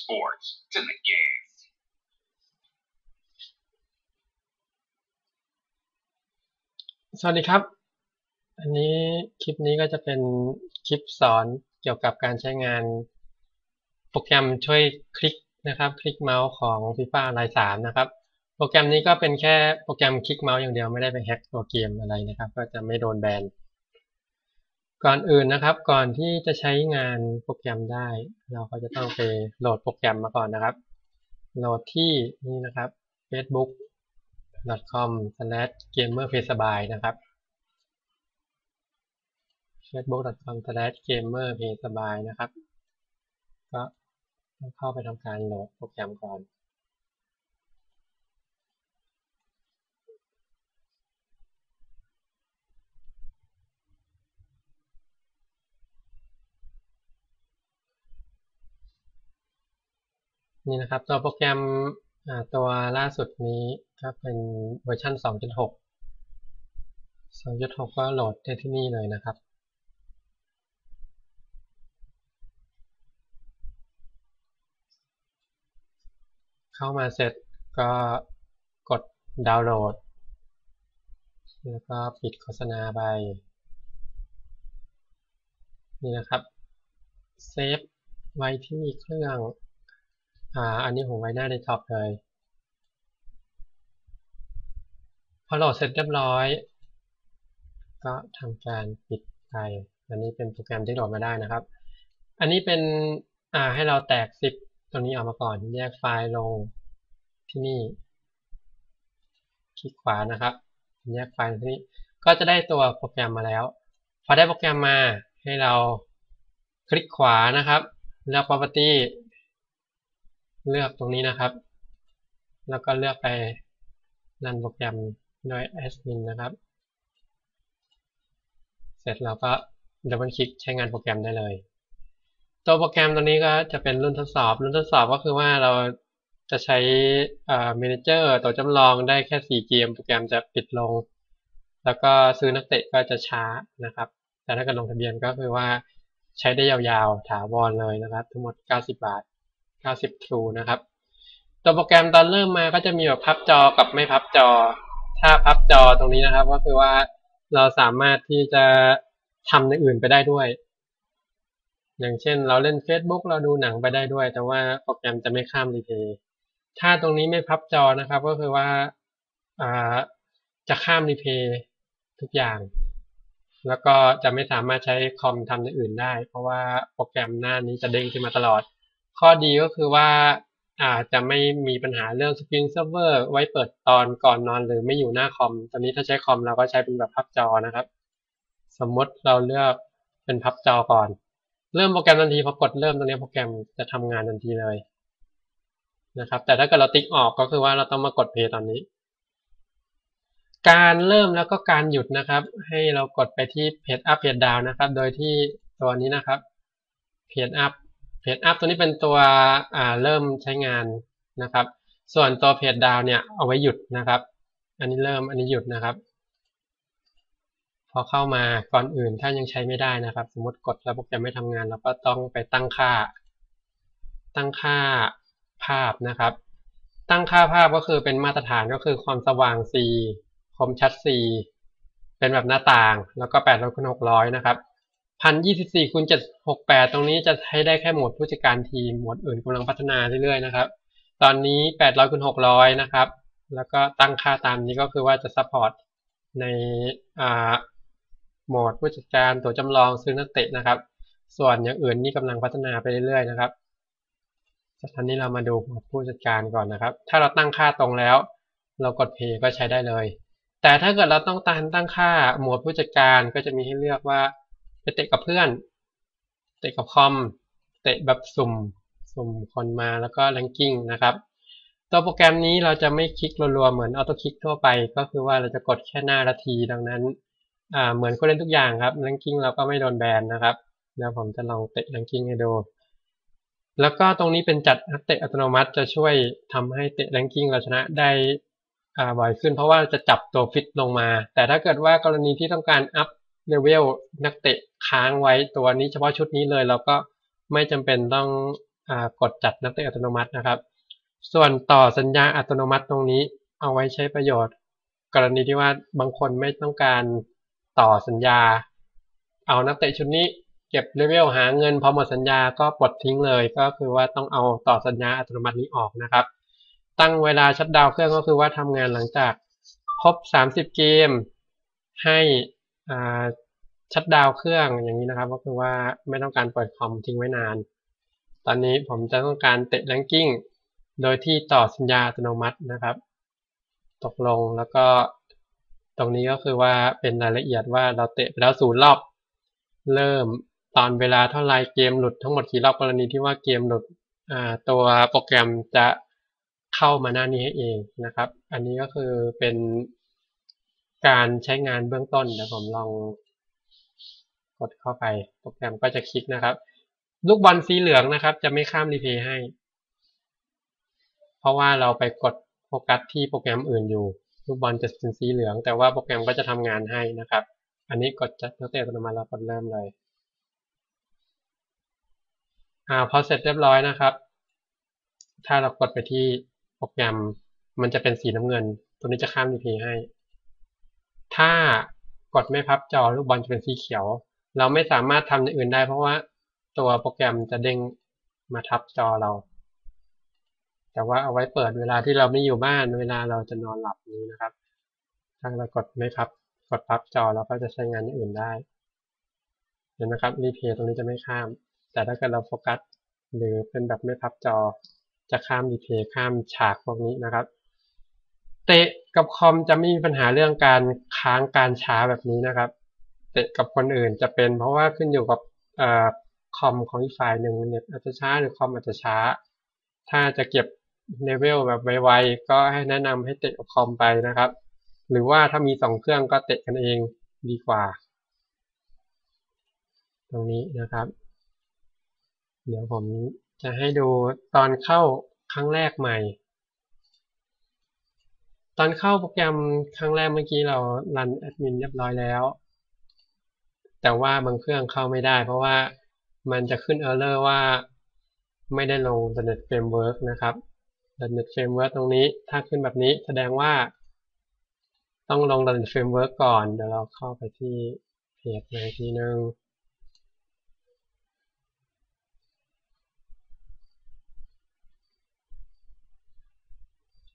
sports. It's in the game. สวัสดีครับ อันนี้คลิปนี้ก็จะเป็นคลิปสอนเกี่ยวกับการใช้งานโปรแกรมช่วยคลิกนะครับ คลิกเมาส์ของ FIFA Online 3 นะครับ โปรแกรมนี้ก็เป็นแค่โปรแกรมคลิกเมาส์อย่างเดียวไม่ได้ไปแฮ็กตัวเกมอะไรนะครับ ก็จะไม่โดนแบน ก่อนอื่นนะครับ ก่อนที่จะใช้งานโปรแกรมได้ เราก็จะต้องไปโหลดโปรแกรมมาก่อนนะครับ โหลดที่นี่นะครับ facebook facebook.com/gamerpaysby นะครับ facebook.com/gamerpaysby นะครับ ก็เข้าไปทำการโหลดโปรแกรมก่อน นี่นะครับตัวโปรแกรมตัวล่าสุดนี้ก็เป็นเวอร์ชัน2.6 2.6 ก็โหลดได้ที่นี่เลยนะครับ เข้ามาเสร็จก็กดดาวน์โหลด แล้วก็ปิดโฆษณาไป นี่นะครับ เซฟไว้ที่เครื่อง อ่า อันนี้ผมไว้หน้าในท็อปเลย พอโหลดเสร็จเรียบร้อย ก็ทำการปิดไป อันนี้เป็นโปรแกรมที่โหลดมาได้นะครับ อันนี้เป็น อ่า ให้เราแตกซิปตัวนี้ออกมาก่อน แยกไฟล์ลงที่นี่ คลิกขวานะครับ แยกไฟล์ที่นี่ ก็จะได้ตัวโปรแกรมมาแล้ว พอได้โปรแกรมมาให้เราคลิกขวานะครับ เลือก property เลือกตรงนี้นะครับ แล้วก็เลือกไปรันโปรแกรมโดย admin นะครับ เสร็จเราก็ดับเบิลคลิกใช้งานโปรแกรมได้เลย ตัวโปรแกรมตัวนี้ก็จะเป็นรุ่นทดสอบ รุ่นทดสอบก็คือว่าเราจะใช้ manager ตัวจำลองได้แค่ 4 เกม โปรแกรมจะปิดลง แล้วก็ซื้อนักเตะก็จะช้านะครับ แต่ถ้าเกิดลงทะเบียนก็คือว่าใช้ได้ยาวๆ ถาวรเลยนะครับ ทั้งหมด 90 บาท 90 True นะครับ ตัวโปรแกรมตอนเริ่มมาก็จะมีแบบพับจอกับไม่พับจอ ถ้าพับจอตรงนี้นะครับ ก็คือว่าเราสามารถที่จะทำในอื่นไปได้ด้วย อย่างเช่นเราเล่น Facebook เราดูหนังไปได้ด้วย แต่ว่าโปรแกรมจะไม่ข้ามรีเพย์ถ้าตรงนี้ไม่พับจอนะครับ ก็คือว่าจะข้ามรีเพย์ทุกอย่างแล้วก็จะไม่สามารถใช้คอมทำในอื่นได้ เพราะว่าโปรแกรมหน้านี้จะเด้งขึ้นมาตลอด ข้อดีก็คือว่าอาจจะไม่มีปัญหาเรื่อง Spring Server ไว้เปิดตอนก่อนนอนหรือไม่อยู่หน้าคอม ตอนนี้ถ้าใช้คอมเราก็ใช้เป็นแบบพับจอนะครับ สมมติเราเลือกเป็นพับจอก่อน เริ่มโปรแกรมทันทีพอกดเริ่มตรงนี้โปรแกรมจะทำงานทันทีเลยนะครับ แต่ถ้าเกิดเราติ๊กออกก็คือว่าเราต้องมากดเพย์ตอนนี้ การเริ่มแล้วก็การหยุดนะครับ ให้เรากดไปที่เพจอัพเพจดาวนะครับ โดยที่ตัวนี้นะครับเพจอัพ เพจอัพตัวนี้เป็นตัวเริ่มใช้งานนะครับ ส่วนตัวเพจดาวเนี่ยเอาไว้หยุดนะครับ อันนี้เริ่มอันนี้หยุดนะครับ พอเข้ามาก่อนอื่นถ้ายังใช้ไม่ได้นะครับ สมมติกดแล้วโปรแกรมไม่ทำงานเราก็ต้องไปตั้งค่า ตั้งค่าภาพนะครับ ตั้งค่าภาพก็คือเป็นมาตรฐานก็คือความสว่าง C คมชัด C เป็นแบบหน้าต่างแล้วก็800คูณ600นะครับ พันยี่สิบสี่คูณเจ็ดหกแปดตรงนี้จะใช้ได้แค่โหมดผู้จัดการทีมโหมดอื่นกำลังพัฒนาเรื่อยๆนะครับ ตอนนี้แปดร้อยคูณหกร้อยนะครับ แล้วก็ตั้งค่าตามนี้ก็คือว่าจะซัพพอร์ตในอ่าโหมดผู้จัดการตัวจำลองซื้อนักเตะนะครับ ส่วนอย่างอื่นนี่กำลังพัฒนาไปเรื่อยๆนะครับจากนั้นนี้เรามาดูโหมดผู้จัดการก่อนนะครับ ถ้าเราตั้งค่าตรงแล้ว เรากดเพย์ก็ใช้ได้เลย แต่ถ้าเกิดเราต้องการตั้งค่าโหมดผู้จัดการก็จะมีให้เลือกว่า ไปเตะกับเพื่อน เตะกับคอม เตะแบบสุ่ม สุ่มคนมาแล้วก็แรงกิ้งนะครับ ตัวโปรแกรมนี้เราจะไม่คลิกรัวๆ เหมือนออโต้คลิกทั่วไป ก็คือว่าเราจะกดแค่หน้านาที ดังนั้นเหมือนคนเล่นทุกอย่างครับ แรงกิ้งเราก็ไม่โดนแบนนะครับ เดี๋ยวผมจะลองเตะแรงกิ้งให้ดูแล้วก็ตรงนี้เป็นจัดนักเตะอัตโนมัติจะช่วยทำให้เตะแรงกิ้งเราชนะได้บ่อยขึ้น เพราะว่าจะจับตัวฟิตลงมา แต่ถ้าเกิดว่ากรณีที่ต้องการอัพเลเวลนักเตะ ค้างไว้ตัวนี้เฉพาะชุดนี้เลย เราก็ไม่จำเป็นต้องกดจัดนักเตะอัตโนมัตินะครับ ส่วนต่อสัญญาอัตโนมัติตรงนี้เอาไว้ใช้ประโยชน์ กรณีที่ว่าบางคนไม่ต้องการต่อสัญญา เอานักเตะชุดนี้เก็บเลเวลหาเงินพอหมดสัญญาก็ปลดทิ้งเลย ก็คือว่าต้องเอาต่อสัญญาอัตโนมัตินี้ออกนะครับ ตั้งเวลาชัดดาวเครื่องก็คือว่าทำงานหลังจากครบ 30 เกม ให้ ชัดดาวเครื่องอย่างนี้นะครับ ก็คือว่าไม่ต้องการเปิดคอมทิ้งไว้นาน ตอนนี้ผมจะต้องการเตะแรงกิ้งโดยที่ต่อสัญญาอัตโนมัตินะครับ ตกลงแล้วก็ตรงนี้ก็คือว่าเป็นรายละเอียดว่าเราเตะไปแล้วศูนย์รอบ เริ่มตอนเวลาเท่าไรเกมหลุดทั้งหมดกี่รอบกรณีที่ว่าเกมหลุดตัวโปรแกรมจะเข้ามาหน้านี้ให้เองนะครับ อันนี้ก็คือเป็นการใช้งานเบื้องต้นเดี๋ยวผมลอง กดเข้าไปโปรแกรมก็จะคลิกนะครับ ลูกบอลสีเหลืองนะครับ จะไม่ข้ามรีเพย์ให้ เพราะว่าเราไปกดโฟกัสที่โปรแกรมอื่นอยู่ ลูกบอลจะเป็นสีเหลือง แต่ว่าโปรแกรมก็จะทำงานให้นะครับ อันนี้กดจัดนักเตะอัตโนมัติแล้วกดเริ่มเลยอ่าพอเสร็จเรียบร้อยนะครับ ถ้าเรากดไปที่โปรแกรมมันจะเป็นสีน้ำเงิน ตัวนี้จะข้ามรีเพย์ให้ ถ้ากดไม่พับจอลูกบอลจะเป็นสีเขียว เราไม่สามารถทำอย่างอื่นได้เพราะว่าตัวโปรแกรมจะเด้งมาทับจอเรา แต่ว่าเอาไว้เปิดเวลาที่เราไม่อยู่บ้านเวลาเราจะนอนหลับนี้นะครับ ถ้าเรากดไม่พับ กดพับจอเราก็จะใช้งานอย่างอื่นได้ เห็นไหมครับรีเพย์ตรงนี้จะไม่ข้าม แต่ถ้าเกิดเราโฟกัสหรือเป็นแบบไม่พับจอ จะข้ามรีเพย์ข้ามฉากพวกนี้นะครับ เตะกับคอมจะไม่มีปัญหาเรื่องการค้างการช้าแบบนี้นะครับ เตะกับคนอื่นจะเป็นเพราะว่าขึ้นอยู่กับคอมของอีกฝ่ายหนึ่งเน็ตอาจจะช้าหรือคอมอาจจะช้า ถ้าจะเก็บเลเวลแบบไวๆก็ให้แนะนำให้เตะกับคอมไปนะครับ หรือว่าถ้ามีสองเครื่องก็เตะกันเองดีกว่า ตรงนี้นะครับ เดี๋ยวผมจะให้ดูตอนเข้าครั้งแรกใหม่ ตอนเข้าโปรแกรมครั้งแรกเมื่อกี้เรารันแอดมินเรียบร้อยแล้ว แต่ว่าบางเครื่องเข้าไม่ได้ เพราะว่ามันจะขึ้น error ว่าไม่ได้ลง .NET Framework นะครับ .NET Framework ตรงนี้ถ้าขึ้นแบบนี้แสดงว่า ต้องลง .NET Framework ก่อน เดี๋ยวเราเข้าไปที่เพจในทีนึง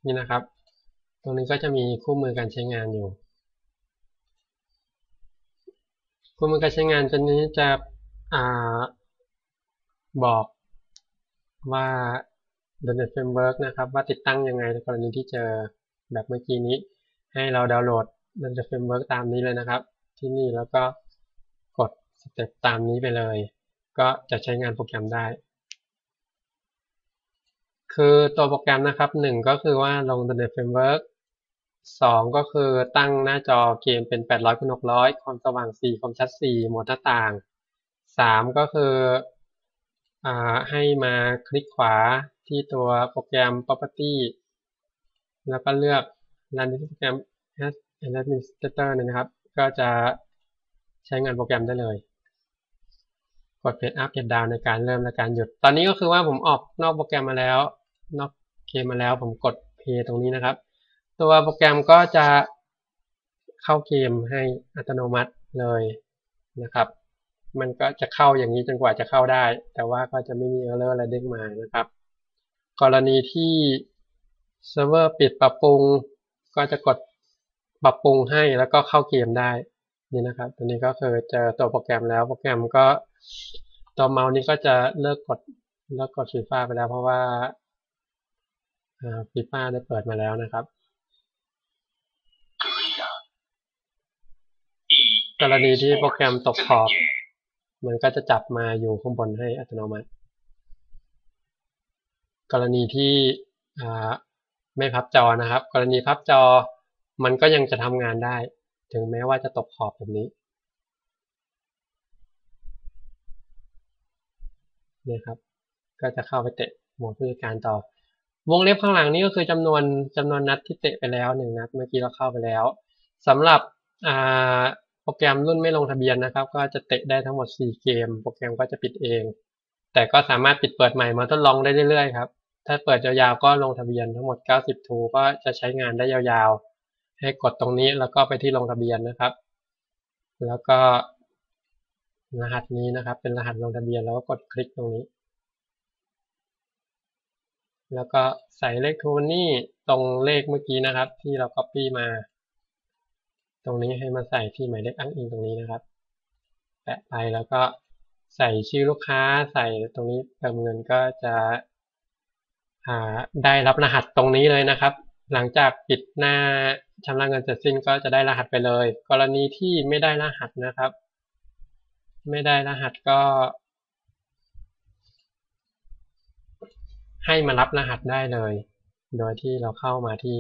นี่นะครับ ตรงนี้ก็จะมีคู่มือการใช้งานอยู่ คู่มือการใช้งานตัวนี้จะอบอกว่า .NET Framework นะครับ ว่าติดตั้งยังไงในกรณีที่เจอแบบเมื่อกี้นี้ ให้เราดาวน์โหลด .NET Framework ตามนี้เลยนะครับ ที่นี่แล้วก็กดสเต็ปตามนี้ไปเลย ก็จะใช้งานโปรแกรมได้ คือตัวโปรแกรมนะครับหนึ่งก็คือว่าลง .NET Framework สองก็คือตั้งหน้าจอเกมเป็น800คูณ600ความสว่าง4ความชัด4โหมดหน้าต่างสามก็คืออให้มาคลิกขวาที่ตัวโปรแกรม property แล้วก็เลือก run ที่โปรแกรม as administrator นะครับ ก็จะใช้งานโปรแกรมได้เลยกดเพจอัพเพจดาวในการเริ่มและการหยุด ตอนนี้ก็คือว่าผมออกนอกโปรแกรมมาแล้ว นอกเกมมาแล้วผมกดเพย์ตรงนี้นะครับ ตัวโปรแกรมก็จะเข้าเกมให้อัตโนมัติเลยนะครับ มันก็จะเข้าอย่างนี้จนกว่าจะเข้าได้ แต่ว่าก็จะไม่มีเออร์เลอร์อะไรเด้งมานะครับ กรณีที่เซิร์ฟเวอร์ปิดปรับปรุง ก็จะกดปรับปรุงให้แล้วก็เข้าเกมได้นี่นะครับ ตัวนี้ก็คือเจอตัวโปรแกรมแล้ว โปรแกรมก็ตัวเมาส์นี้ก็จะเลิกกดเลิกกดฟีฟ่าไปแล้วเพราะว่าฟีฟ่าได้เปิดมาแล้วนะครับ กรณีที่โปรแกรมตกขอบ มันก็จะจับมาอยู่ข้างบนให้อัตโนมัติ กรณีที่ไม่พับจอนะครับ กรณีพับจอมันก็ยังจะทำงานได้ ถึงแม้ว่าจะตกขอบแบบนี้นี่ครับ ก็จะเข้าไปเตะโหมดผู้จัดการต่อ วงเล็บข้างหลังนี้ก็คือจำนวนจำนวนนัดที่เตะไปแล้วหนึ่งนัดเมื่อกี้เราเข้าไปแล้วสำหรับโป รแกรมรุ่นไม่ลงทะเบียนนะครับ ก็จะเตะได้ทั้งหมด 4 เกม โปรแกรมก็จะปิดเอง แต่ก็สามารถปิดเปิดใหม่มาทดลองได้เรื่อยๆครับ ถ้าเปิดยาวๆก็ลงทะเบียนทั้งหมด 90 ทูก็จะใช้งานได้ยาวๆ ให้กดตรงนี้แล้วก็ไปที่ลงทะเบียนนะครับ แล้วก็รหัสนี้นะครับ เป็นรหัสลงทะเบียนแล้วก็กดคลิกตรงนี้ แล้วก็ใส่เลขทูนี่ตรงเลขเมื่อกี้นะครับ ที่เรา copy มา ตรงนี้ให้มาใส่ที่หมายเลขอ้างอิงตรงนี้นะครับ แปะไปแล้วก็ใส่ชื่อลูกค้าใส่ตรงนี้เติมเงินก็จะได้รับรหัสตรงนี้เลยนะครับ หลังจากปิดหน้าชำระเงินเสร็จสิ้นก็จะได้รหัสไปเลย กรณีที่ไม่ได้รหัสนะครับ ไม่ได้รหัสก็ ให้มารับรหัสได้เลย โดยที่เราเข้ามาที่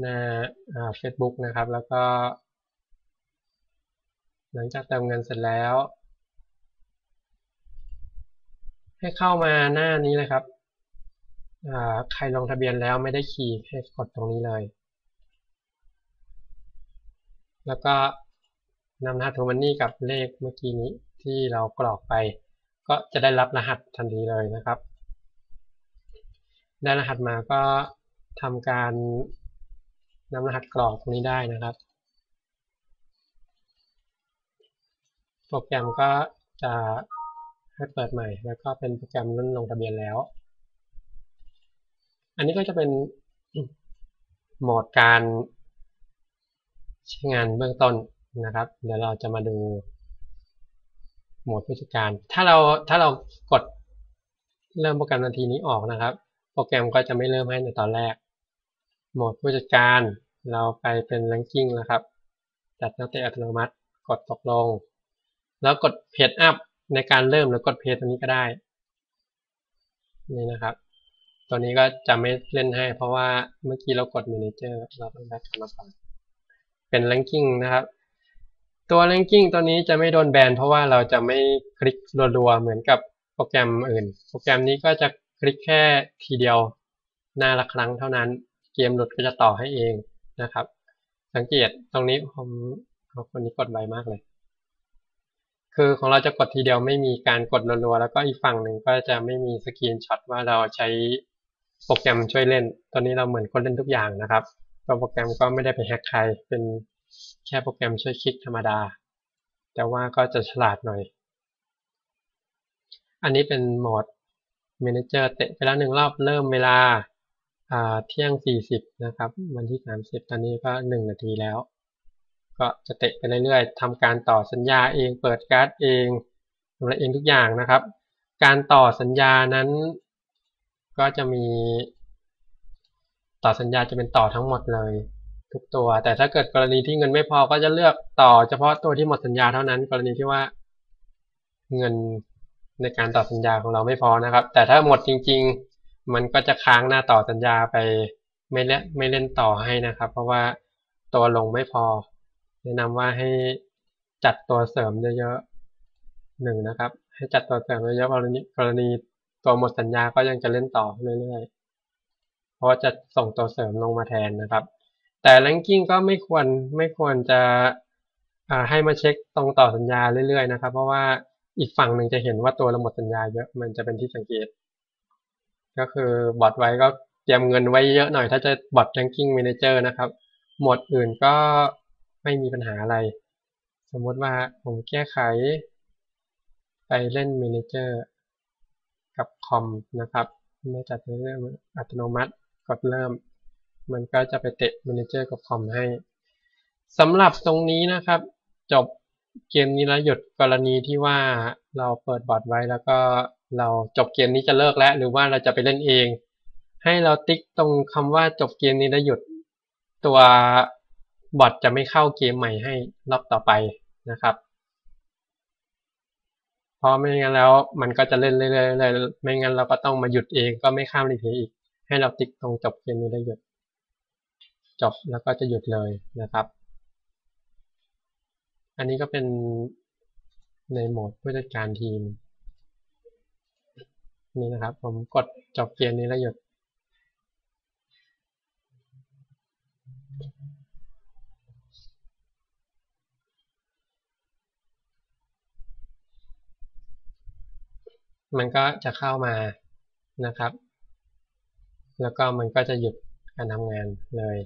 หน้าเฟซบุ๊กนะครับ แล้วก็ หลังจากเติมเงินเสร็จแล้ว ให้เข้ามาหน้านี้เลยครับใครลงทะเบียนแล้วไม่ได้คีย์ให้กดตรงนี้เลย แล้วก็นำรหัสโทมันนี่กับเลขเมื่อกี้นี้ที่เรากรอกไป ก็จะได้รับรหัสทันทีเลยนะครับ ได้รหัสมาก็ทำการ นำรหัสกรอกตรงนี้ได้นะครับ โปรแกรมก็จะให้เปิดใหม่ แล้วก็เป็นโปรแกรมรุ่นลงทะเบียนแล้ว อันนี้ก็จะเป็นโหมดการใช้งานเบื้องต้นนะครับ เดี๋ยวเราจะมาดูโหมดผู้จัดการ ถ้าเราถ้าเรากดเริ่มโปรแกรมนาทีนี้ออกนะครับ โปรแกรมก็จะไม่เริ่มให้ในตอนแรก โหมดผู้จัดการเราไปเป็น ranking นะครับ จัดนักเตะอัตโนมัติ กดตกลง แล้วกดเพจอัพในการเริ่มหรือกดเพจตัวนี้ก็ได้ นี่นะครับ ตัวนี้ก็จะไม่เล่นให้ เพราะว่าเมื่อกี้เรากด manager เราต้องแบ็กกลับมาก่อนเป็น ranking นะครับ ตัว ranking ตัวนี้จะไม่โดนแบนเพราะว่าเราจะไม่คลิกรัวๆเหมือนกับโปรแกรมอื่น โปรแกรมนี้ก็จะคลิกแค่ทีเดียวหน้าละครั้งเท่านั้น เกมหลุดก็จะต่อให้เองนะครับ สังเกตตรงนี้ผมคนนี้กดไวมากเลย คือของเราจะกดทีเดียวไม่มีการกดรัวๆแล้วก็อีกฝั่งหนึ่งก็จะไม่มีสกรีนช็อตว่าเราใช้โปรแกรมช่วยเล่น ตอนนี้เราเหมือนคนเล่นทุกอย่างนะครับตัวโปรแกรมก็ไม่ได้ไปแฮกใคร เป็นแค่โปรแกรมช่วยคลิกธรรมดา แต่ว่าก็จะฉลาดหน่อย อันนี้เป็นโหมด Manager เตะไปแล้วหนึ่งรอบเริ่มเวลา เที่ยง 40 นะครับ วันที่ 30 ตอนนี้ก็ 1 นาทีแล้ว ก็จะเตะไปเรื่อยๆทำการต่อสัญญาเอง เปิดการ์ดเองทำอะไรเองทุกอย่างนะครับ การต่อสัญญานั้น ก็จะมี ต่อสัญญาจะเป็นต่อทั้งหมดเลย ทุกตัว แต่ถ้าเกิดกรณีที่เงินไม่พอก็จะเลือกต่อเฉพาะตัวที่หมดสัญญาเท่านั้น กรณีที่ว่าเงินในการต่อสัญญาของเราไม่พอนะครับ แต่ถ้าหมดจริง ๆ มันก็จะค้างหน้าต่อสัญญาไปไม่เล่นไม่เล่นต่อให้นะครับ เพราะว่าตัวลงไม่พอ แนะนำว่าให้จัดตัวเสริมเยอะๆหนึ่งนะครับ ให้จัดตัวเสริมเยอะๆกรณีกรณีตัวหมดสัญญาก็ยังจะเล่นต่อเรื่อยๆเพราะจะส่งตัวเสริมลงมาแทนนะครับ แต่แรงกิ้งก็ไม่ควรไม่ควรจะให้มาเช็คตรงต่อสัญญาเรื่อยๆนะครับ เพราะว่าอีกฝั่งหนึ่งจะเห็นว่าตัวเราหมดสัญญาเยอะมันจะเป็นที่สังเกต ก็คือบอทไว้ก็เตรียมเงินไว้เยอะหน่อย ถ้าจะบอท ranking manager นะครับ หมดอื่นก็ไม่มีปัญหาอะไร สมมติว่าผมแก้ไข ไปเล่น manager กับคอมนะครับ ไม่จัดเรื่องอัตโนมัติ กดเริ่ม มันก็จะไปเตะ manager กับคอมให้สำหรับตรงนี้นะครับ จบเกมนี้แล้วหยุดกรณีที่ว่าเราเปิดบอทไว้แล้วก็ เราจบเกมนี้จะเลิกแล้ว หรือว่าเราจะไปเล่นเอง ให้เราติ๊กตรงคำว่าจบเกมนี้แล้วหยุด ตัวบอทจะไม่เข้าเกมใหม่ให้รอบต่อไปนะครับเพราะไม่งั้นแล้วมันก็จะเล่นเรื่อยๆไม่งั้นเราก็ต้องมาหยุดเองก็ไม่ข้ามรีเพย์อีก ให้เราติ๊กตรงจบเกมนี้แล้วหยุด จบแล้วก็จะหยุดเลยนะครับ อันนี้ก็เป็นในโหมดผู้จัดการทีม นี่นะครับ ผมกดจบเกมนี้แล้วหยุด มันก็จะเข้ามานะครับ แล้วก็มันก็จะหยุดการทำงานเลย